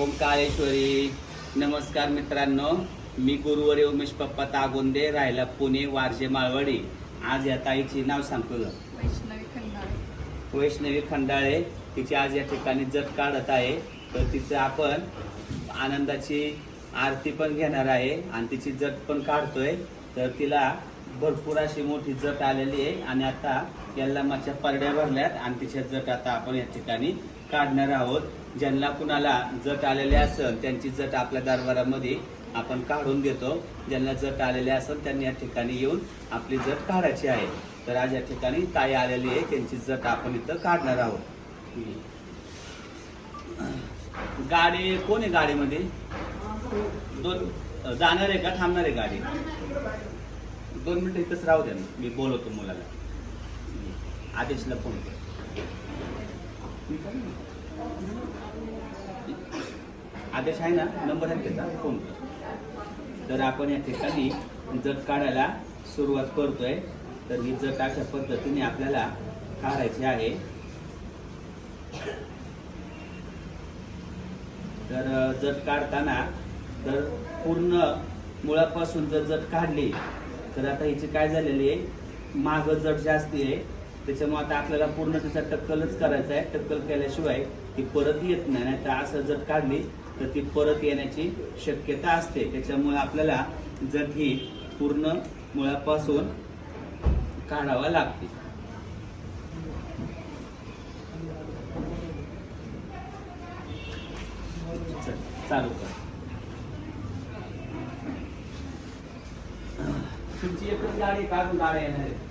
ओम काळेश्वरी नमस्कार मित्रांनो. मी गुरुवारी उमेश पप्पा तागोंदे राहिला पुणे वारजे माळवाडी. आज या ताईची नाव सांगतो. वैष्णवी खंडाळे. वैष्णवी खंडाळे. तिची आज या ठिकाणी जत काढत आहे. तर तिचं आपण आनंदाची आरती पण घेणार आहे आणि तिची जत पण काढतोय. तर तिला भरपूर अशी मोठी जट आलेली आहे आणि आता यल्लामाच्या परड्या भरल्यात आणि तिच्या जट आता आपण या ठिकाणी काढणार आहोत. ज्यांना कुणाला जट आलेले असेल त्यांची जट आपल्या दरबारामध्ये आपण काढून देतो. ज्यांना जट आलेले असेल त्यांनी या ठिकाणी येऊन आपली जट काढायची आहे. तर आज या ठिकाणी ताई आलेली आहे त्यांची जट आपण इथं काढणार आहोत. गाडी कोण आहे गाडीमध्ये? दोन जाणार आहे का थांबणार आहे गाडी? दोन मिनिटं इथंच राहू द्या मी बोलवतो मुलाला. आदेशला फोन कर. आदेश आहे ना? नंबर आहे त्याचा? फोन. तर आपण या ठिकाणी जट काढायला सुरुवात करतोय. तर ही जट अशा पद्धतीने आपल्याला काढायची आहे. तर अ, जट काढताना तर पूर्ण मुळापासून जर जट काढली तर आता हिची काय झालेली आहे? माग जट जास्ती आहे. त्याच्यामुळे आता आपल्याला पूर्ण त्याचा टक्कलच करायचा आहे. टक्कल केल्याशिवाय ती परत येत नाही. नाही तर असं जर काढली तर ती परत येण्याची शक्यता असते. त्याच्यामुळे आपल्याला जर ही पूर्ण मुळापासून काढावा लागते. चालू कर. तुमची एकच गाडी काढून गाड्या येणार आहे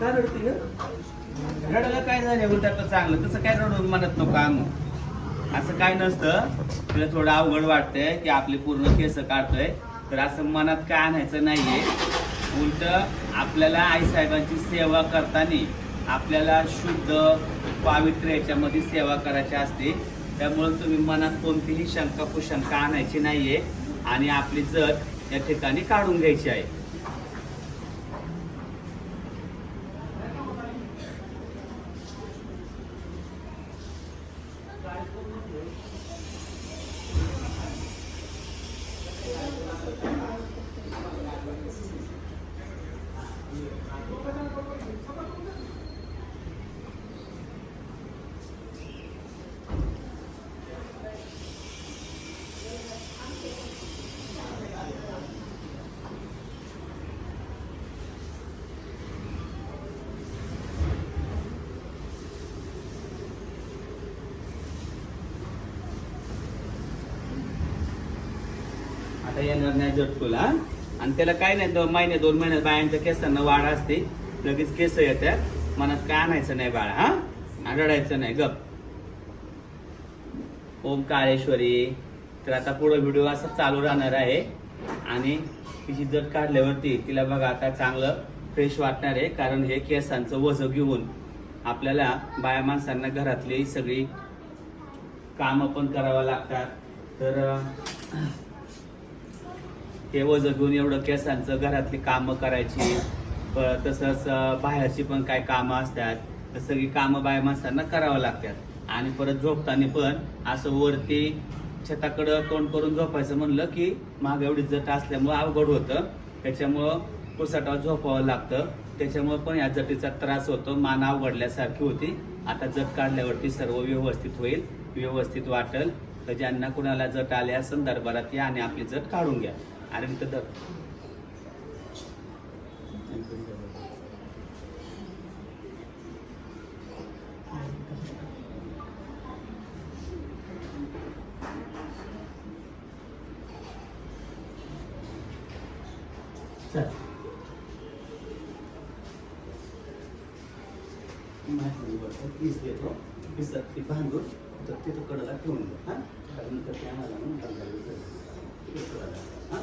का रडती ग? काय झालं? उलट चांगलं. तसं काय रडून म्हणत नको अंग असं काय नसतं. तुला थोडं अवघड वाटतंय की आपली पूर्ण केस काढतोय. तर असं मनात काय आणायचं नाहीये. उलट आपल्याला आईसाहेबांची सेवा करताना आपल्याला शुद्ध पावित्र्य याच्यामध्ये सेवा करायची असते. त्यामुळे तुम्ही मनात कोणतीही शंका कुशंका आणायची नाहीये. आणि आपली जत या ठिकाणी काढून घ्यायची आहे. Thank you. येणार नाही जट तुला आणि त्याला काय नाही दोन महिने दोन महिन्यात बायांच्या केसांना वाढ असते. लगेच केस येतात. मनात काय आणायचं नाही बाळा हा? आणि रडायचं नाही गप. ओम काळेश्वरी. तर आता पुढं व्हिडिओ असा चालू राहणार आहे. आणि तिची जट काढल्यावरती तिला बघा आता चांगलं फ्रेश वाटणार आहे. कारण हे केसांचं वजं घेऊन आपल्याला बाया माणसांना घरातली सगळी कामं पण करावं लागतात. तर हे वजन घेऊन एवढं केसांचं घरातली कामं करायची. प- तसंच बाहेरची पण काय कामं असतात तर सगळी कामं बाय माणसांना करावं लागतात. आणि परत झोपताना पण असं वरती छताकडं तोंड करून झोपायचं म्हणलं की माग एवढी जट असल्यामुळं अवघड होतं. त्याच्यामुळं पुसाटावर झोपावं लागतं. त्याच्यामुळं पण या जटीचा त्रास होतो मान अवघडल्यासारखी होती. आता जट काढल्यावरती सर्व व्यवस्थित होईल व्यवस्थित वाटेल. तर ज्यांना कुणाला जट आल्या संदर्भात या आणि आपली जट काढून घ्या. आणि तिथं दर चल. माझ्या पीस देतो पिसात ती बांधून तर तिथं कडाला ठेवून हां? कारण नंतर ते आम्हाला मग हां?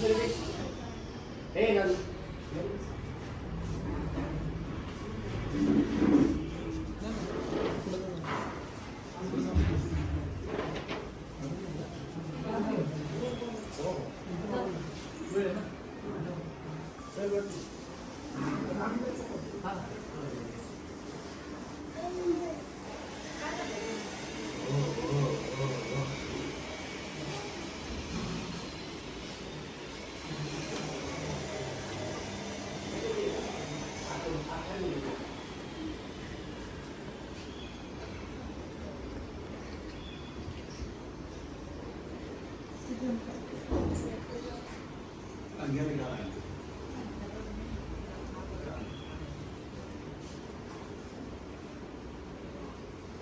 Yeah.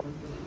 Mm-hmm.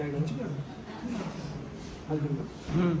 야, 이거 찍어야 돼. 잘 된다. 응.